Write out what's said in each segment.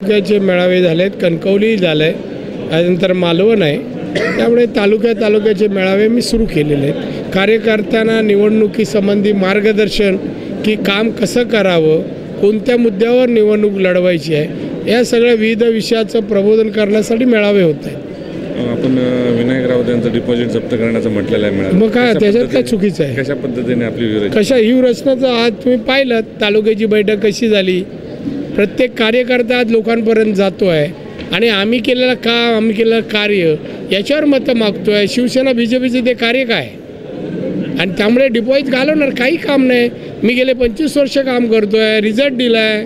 तालुक्याचे मेळावे झाले आहेत कणकवली झालं आहे त्यानंतर मालवण आहे. त्यामुळे तालुक्या तालुक्याचे मेळावे मी सुरू केलेले आहेत. कार्यकर्त्यांना निवडणुकीसंबंधी मार्गदर्शन की काम कसं करावं कोणत्या मुद्द्यावर निवडणूक लढवायची आहे या सगळ्या विविध विषयाचं प्रबोधन करण्यासाठी मेळावे होत आहेत. आपण विनायक राऊत यांचं डिपॉझिट जप्त करण्याचं म्हटलेलं आहे मग काय त्याच्यात काय चुकीचं आहे? कशा पद्धतीने आपली कशा ही रचनाचं आज तुम्ही पाहिलं तालुक्याची बैठक कशी झाली प्रत्येक कार्यकर्ता आज लोकांपर्यंत जातो आहे आणि आम्ही केलेलं काम आम्ही केलेलं कार्य याच्यावर मतं मागतो आहे शिवसेना बी जे पीचं ते कार्य काय? आणि त्यामुळे डिपॉझिट घालवणार काही काम नाही. मी गेले पंचवीस वर्ष काम करतो आहे रिझल्ट दिला आहे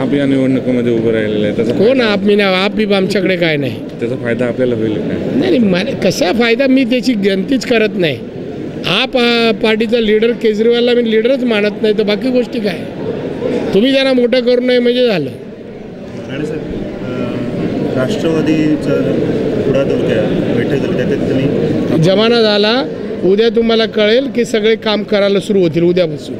आप या निवडणुकीमध्ये उभं राहिलेलं आहे. त्याचा कोण आप मी नाही आप बीप आमच्याकडे काय नाही. त्याचा फायदा आपल्याला होईल काय नाही नाही, मला कसा फायदा मी त्याची गणतीच करत नाही. आप पार्टीचा लीडर केजरीवालला मी लीडरच मानत नाही तर बाकी गोष्टी काय? तुम्ही त्यांना मोठं करू नये म्हणजे झालं. राष्ट्रवादीचं जमाना झाला उद्या तुम्हाला कळेल की सगळे काम करायला सुरू होतील उद्यापासून.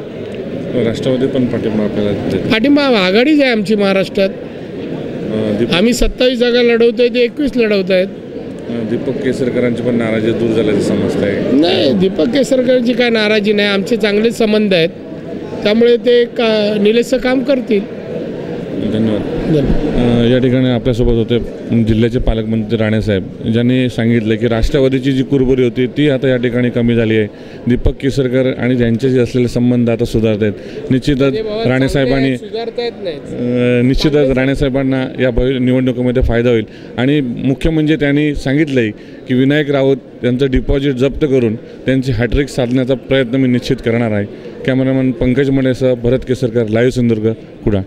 राष्ट्रवादी पण पाठिंबा आपल्याला देते. पाठिंबा आघाडीच आहे आमची महाराष्ट्रात. आम्ही सत्तावीस जागा लढवतोय ते एकवीस लढवत आहेत दीपक केसरकरांची पण नाराजी दूर झाल्याचं समजत आहे नाही दीपक केसरकरची काय नाराजी नाही आमचे चांगले संबंध आहेत. त्यामुळे ते का निलेचं काम करतील. धन्यवाद. या ठिकाणी आपल्यासोबत होते जिल्ह्याचे पालकमंत्री राणेसाहेब ज्यांनी सांगितलं की राष्ट्रवादीची जी कुरबुरी होती ती आता या ठिकाणी कमी झाली आहे. दीपक केसरकर आणि ज्यांच्याशी असलेले संबंध आता सुधारत आहेत निश्चितच राणेसाहेबांनी निश्चितच राणेसाहेबांना या भवि निवडणुकीमध्ये फायदा होईल. आणि मुख्य म्हणजे त्यांनी सांगितलं आहे की विनायक राऊत यांचं डिपॉझिट जप्त करून त्यांची हॅट्रिक साधण्याचा प्रयत्न मी निश्चित करणार आहे. कॅमेरामॅन पंकज मडेसह भरत केसरकर लाईव्ह सिंधुदुर्ग कुडा